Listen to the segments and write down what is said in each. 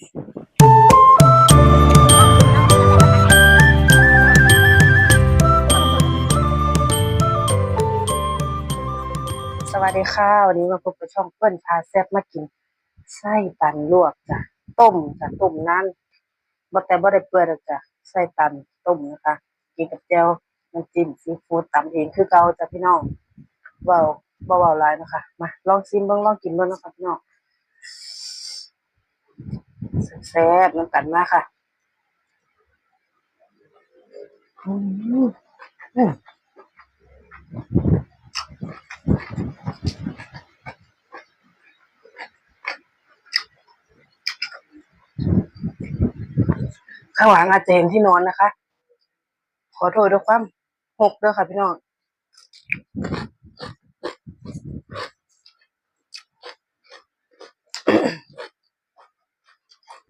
สวัสดีค่ะ วันนี้มาพบกับช่องเปิ้ลพาแซ่บมากินไส้ตันลวกจ้ะต้มจ้ะต้มนั้นบ่แต่บ่ได้เปื่อยหรอกจ้ะไส้ตันต้มนะคะกินกับแจ่วน้ำจิ้มซีฟู้ดตำเองคือเก่าจ้ะพี่น้องเว้าบ่เว้าหลายนะคะมาลองชิมเบิ่งลองกินเบิ่งนะคะพี่น้อง แซ่บน้ำกันมากค่ะอืมอืมข้างหลังอาจจะเห็นที่นอนนะคะ ขอโทษด้วยความหกด้วยค่ะพี่น้อง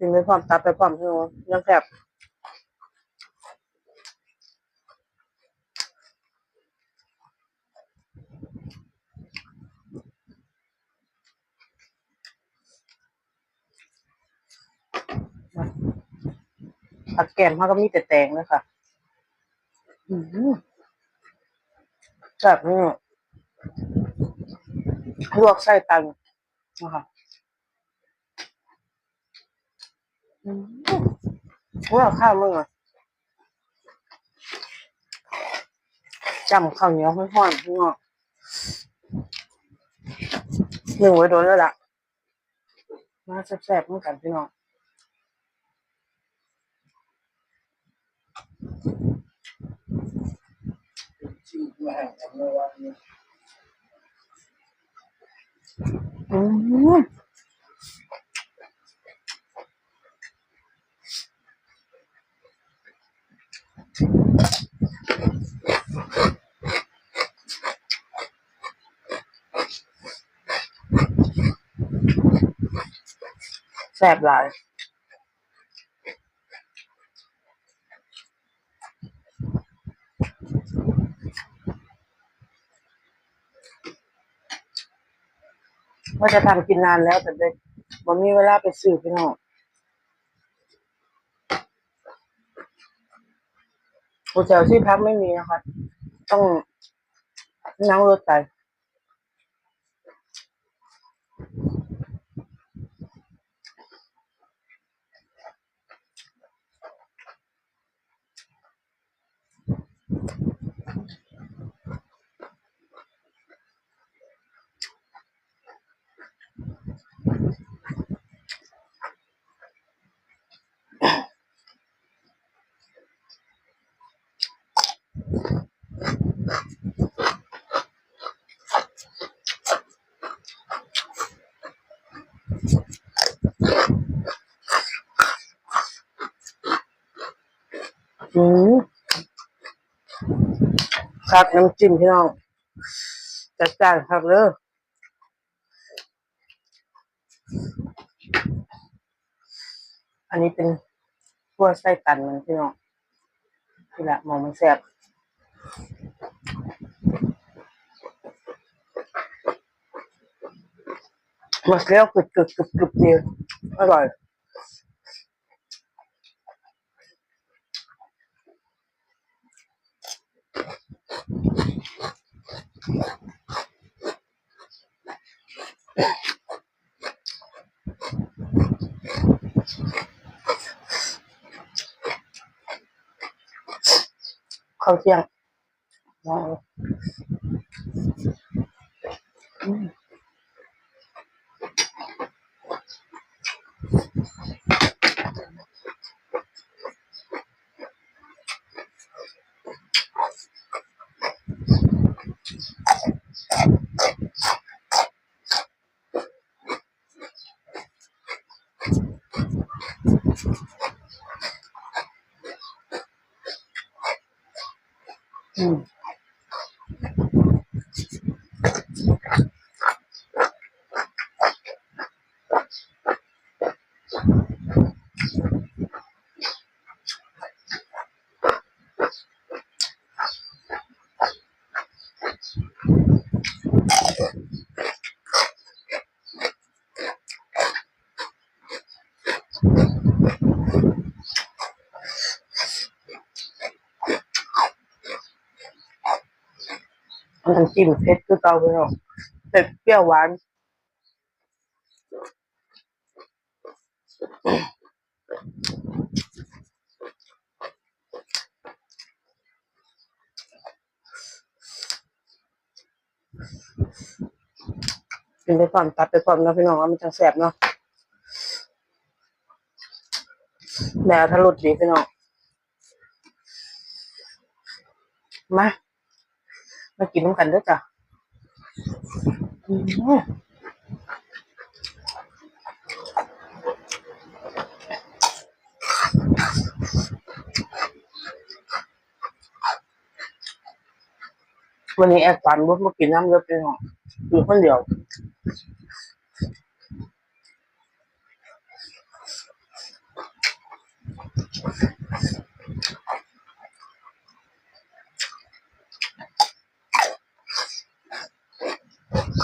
กินไปพร้อมตัดไปพร้อมพี่น้อยังแซ่บผักแกมเขาก็มีแต่แตงเลยค่ะแซ่บนี่ลวกไส้ตันนะคะอืม ว่าข้าวมึงอะจำข้าวเหนียวห้อนๆพี่น้องหนึ่งไว้โดนแล้วล่ะ มาแซ่บๆเหมือนกันพี่น้องอืมแซ่บหลายว่าจะทำกินนานแล้วแต่เด็กบ่มีเวลาไปซื้อพี่น้องโฮเทลที่พักไม่มีนะคะ ต้องนั่งรถไป อืมครับน้ำจิ้มพี่น้อง จัดจ้านครับเลยอันนี้เป็นขั้วไส้ตันมันพี่น้องนี่แหละมองมันแซ่บมาเคี้วกึบกึบกึบกึบเดีอร่อย ข้าวเที่ยงว้าวอืม อื นน้ำจิ้มเผ็ดคือเก่าไปเนาะเผ็ดเปรี้ยวหวานกินไปก่อนตัดไปก่อนนะพี่น้องว่ามันจังแสบเนาะแนวทะลุดดีพี่น้องมา มากินน้ำกันด้วยจ้ะวันนี้แอบฟันว่ามากินน้ำเยอะไปหน่อยอยู่คนเดียว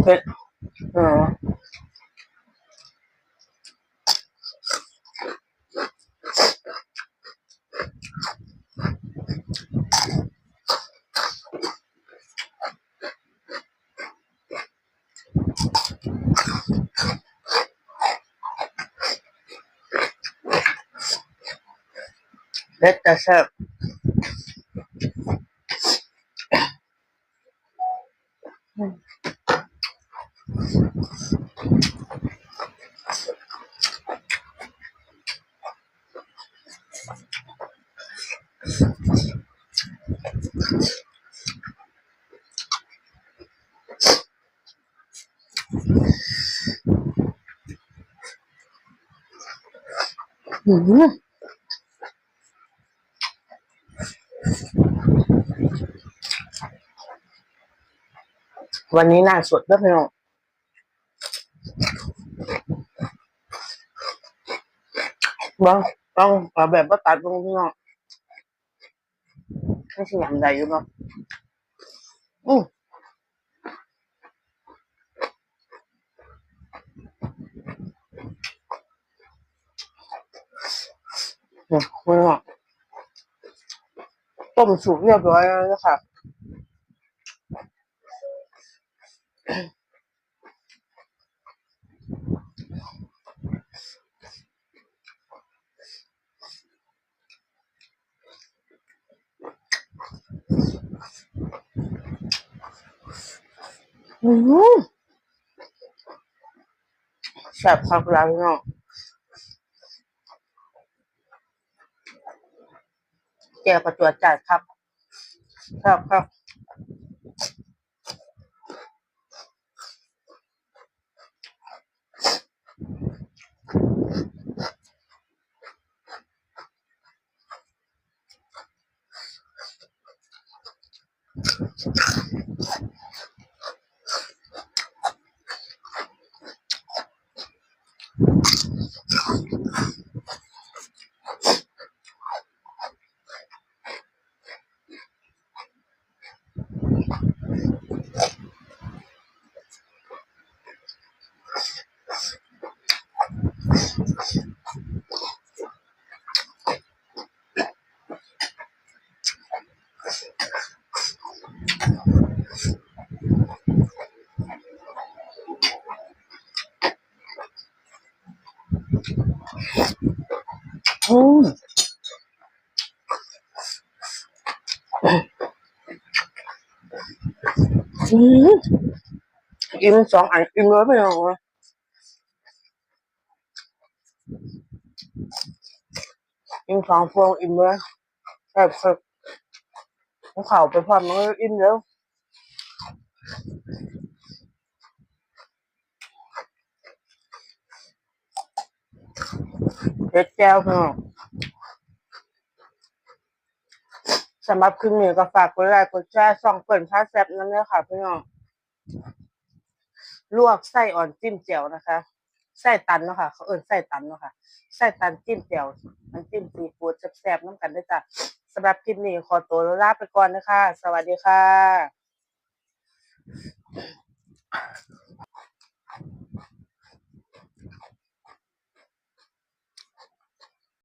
เผ็ ดอ๋อเผ็ดแต่แซ่บอืม วันนี้หน้าสดด้วยพี่น้องบ้างต้องเอาแบบว่าตัดลงพี่น้องไม่ใช่ยำใดอยู่บ้างอืมเนี่ยเน้อง ต้มสุกเรียบร้อยแล้วนะคะอืมแซ่บครับร้านเน้อง แกวประจวดจัดครับ ครับครับอืม อิ่มสองอันอิ่มเลยพี่น้องอิ่มสองพวงอิ่มเลยแบบสุดเข่าไปพร้อมมันก็อิ่มแล้วเผ็ดแก้วพี่น้อง สำหรับคลิปนี้ก็ฝากกดไลค์กดแชร์ส่องเปิดพาแซบนั่นเลยค่ะพี่น้องลวกไส้อ่อนจิ้มเจียวนะคะไส้ตันเนาะค่ะเขาเอิ้นไส้ตันเนาะค่ะไส้ตันจิ้มเจียวมันจิ้มซีฟู้ดแซ่บๆน้ำกันด้วยจ้ะสำหรับคลิปนี้ขอตัวลาไปก่อนนะคะ สวัสดีค่ะ